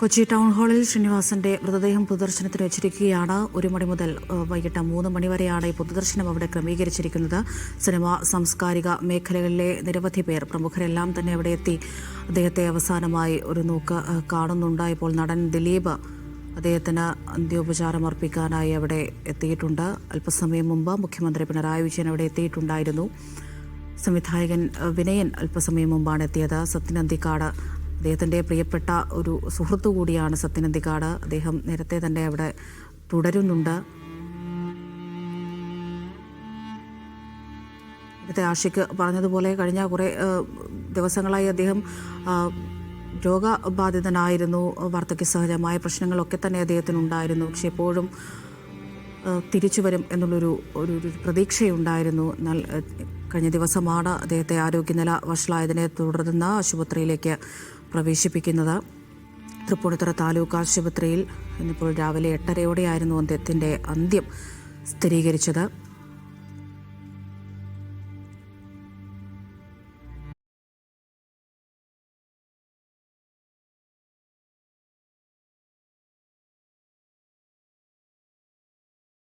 Kochi town ഹാളിൽ ശ്രീനിവാസന്റെ മൃതദേഹം പൊതുദർശനത്തിന് വെച്ചിരിക്കുകയാണ്. ഒരു മണി മുതൽ വൈകിട്ട് മൂന്ന് മണി വരെയാണ് ഈ പൊതുദർശനം അവിടെ ക്രമീകരിച്ചിരിക്കുന്നത്. സിനിമ സാംസ്കാരിക മേഖലകളിലെ നിരവധി പേർ പ്രമുഖരെല്ലാം തന്നെ അവിടെ എത്തി അദ്ദേഹത്തെ അവസാനമായി ഒരു നോക്ക് കാണുന്നുണ്ട്. ഇപ്പോൾ നടൻ ദിലീപ് അദ്ദേഹത്തിന് അന്ത്യോപചാരം അർപ്പിക്കാനായി അവിടെ എത്തിയിട്ടുണ്ട്. അല്പസമയം മുമ്പ് മുഖ്യമന്ത്രി പിണറായി വിജയൻ അവിടെ എത്തിയിട്ടുണ്ടായിരുന്നു. സംവിധായകൻ വിനയൻ അല്പസമയം മുമ്പാണ് എത്തിയത്. സത്യനന്ദിക്കാട് അദ്ദേഹത്തിന്റെ പ്രിയപ്പെട്ട ഒരു സുഹൃത്തു കൂടിയാണ് സത്യനന്ദിക്കാട് അദ്ദേഹം നേരത്തെ തന്നെ അവിടെ തുടരുന്നുണ്ട്. നേരത്തെ ആഷിക്ക് പറഞ്ഞതുപോലെ കഴിഞ്ഞ കുറേ ദിവസങ്ങളായി അദ്ദേഹം രോഗബാധിതനായിരുന്നു. വാർദ്ധക്യ സഹജമായ പ്രശ്നങ്ങളൊക്കെ തന്നെ അദ്ദേഹത്തിനുണ്ടായിരുന്നു. പക്ഷെ എപ്പോഴും തിരിച്ചു വരും എന്നുള്ളൊരു ഒരു ഒരു പ്രതീക്ഷയുണ്ടായിരുന്നു. എന്നാൽ കഴിഞ്ഞ ദിവസമാണ് അദ്ദേഹത്തെ ആരോഗ്യനില വഷളായതിനെ തുടർന്ന് ആശുപത്രിയിലേക്ക് പ്രവേശിപ്പിക്കുന്നത്. തൃപ്പൂണിത്തുറ താലൂക്ക് ആശുപത്രിയിൽ ഇന്നിപ്പോൾ രാവിലെ എട്ടരയോടെയായിരുന്നു അദ്ദേഹത്തിന്റെ അന്ത്യം സ്ഥിരീകരിച്ചത്.